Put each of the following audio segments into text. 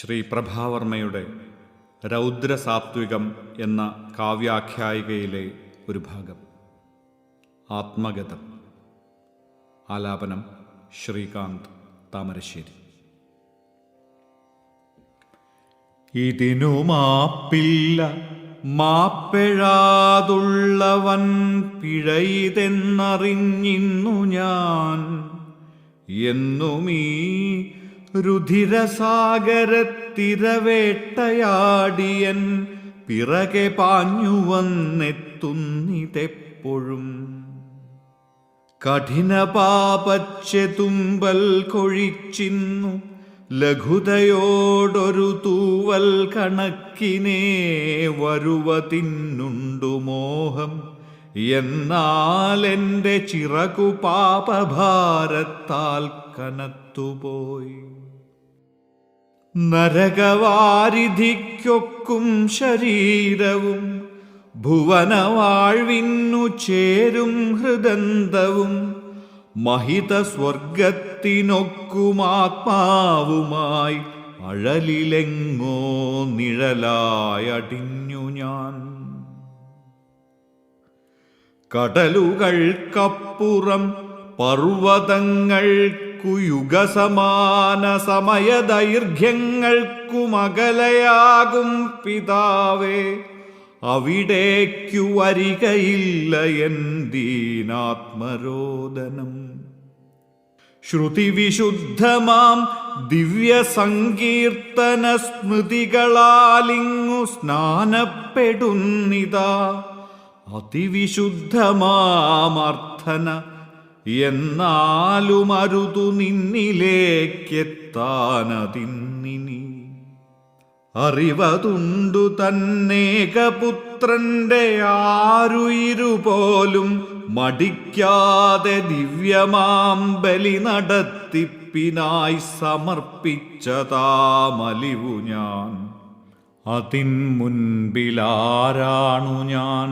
ശ്രീ പ്രഭാവർമ്മയുടെ രൗദ്രസാത്വികം എന്ന കാവ്യാഖ്യായികയിലെ ഒരു ഭാഗം. ആത്മഗതം. ആലാപനം ശ്രീകാന്ത് താമരശ്ശേരി. ഇതിനു മാപ്പില്ല മാപ്പെഴാതുള്ളവൻ പിഴയിതെന്നറിഞ്ഞിന്നു ഞാൻ. എന്നുമീ രുധിരസാഗരത്തിരവേട്ടയാടിയൻ പിറകെ പാഞ്ഞു വന്നെത്തുന്നിതെപ്പോഴും. കഠിന പാപച്ചെതുമ്പൽ കൊഴിച്ചിന്നു ലഘുതയോടൊരു തൂവൽ കണക്കിനെ വരുവതിന്നുണ്ടു മോഹം. എന്നാൽ എന്റെ ചിറകു പാപഭാരത്താൽ കനത്തുപോയി. നരകവാരിധിക്കൊക്കും ശരീരവും ഭുവനവാഴ്വിന്നു ചേരും ഹൃദന്തവും മഹിത സ്വർഗത്തിനൊക്കുമാത്മാവുമായി അഴലിലെങ്ങോ നിഴലായടിഞ്ഞു ഞാൻ. കടലുകൾക്കപ്പുറം പർവതങ്ങൾക്കു യുഗസമാന സമയദൈർഘ്യങ്ങൾക്കുമകലയാകും പിതാവേ അവിടേക്കു വരികയില്ല എന്തീനാത്മരോദനം ശ്രുതിവിശുദ്ധമാം ദിവ്യ സങ്കീർത്തന സ്മൃതികളാലിങ്ങു സ്നാനപ്പെടുന്നിതാ. അതിവിശുദ്ധമാമർത്ഥന എന്നാലും അരുതു നിന്നിലേക്കെത്താനതിന്നിനി. അറിവതുണ്ടു തന്നേകപുത്രന്റെ ആരു ഇരുപോലും മടിക്കാതെ ദിവ്യമാം ബലി നടത്തിപ്പിനായി സമർപ്പിച്ചതാമലിവു ഞാൻ. അതിൻ മുൻപിലാരാണു ഞാൻ.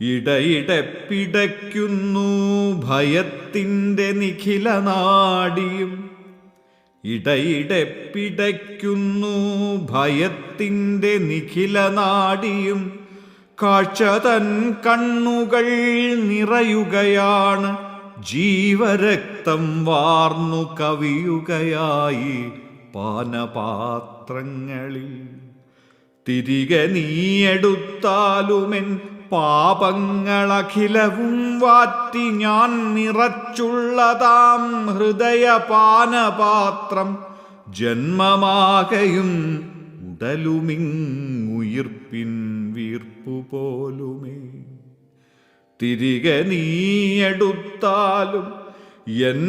ഇടയിടെ പിടയ്ക്കുന്നു ഭയത്തിന്റെ നിഖില നാടിയും. ഇടയിടെ പിടയ്ക്കുന്നു ഭയത്തിന്റെ നിഖില നാടിയും. കാഴ്ച തൻ കണ്ണുകൾ നിറയുകയാണ് ജീവരക്തം വാർന്നു കവിയുകയായി പാനപാത്രങ്ങളിൽ. തിരികെ നീയെടുത്താലുമെൻ പാപങ്ങളഖിലവും വാറ്റി ഞാൻ നിറച്ചുള്ളതാം ഹൃദയപാനപാത്രം. ജന്മമാകയും ഉടലുമിങ്ങുയിർപ്പിൻ വീർപ്പു പോലുമേ തിരികെ നീയെടുത്താലും എൻ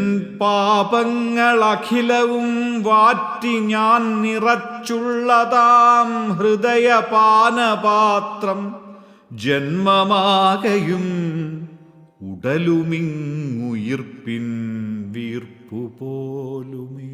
പാപങ്ങളഖിലവും വാറ്റി ഞാൻ നിറച്ചുള്ളതാം ഹൃദയപാനപാത്രം. ജന്മമാകയും ഉടലുമിങ്ങുയിർപ്പിൻ വീർപ്പു പോലുമേ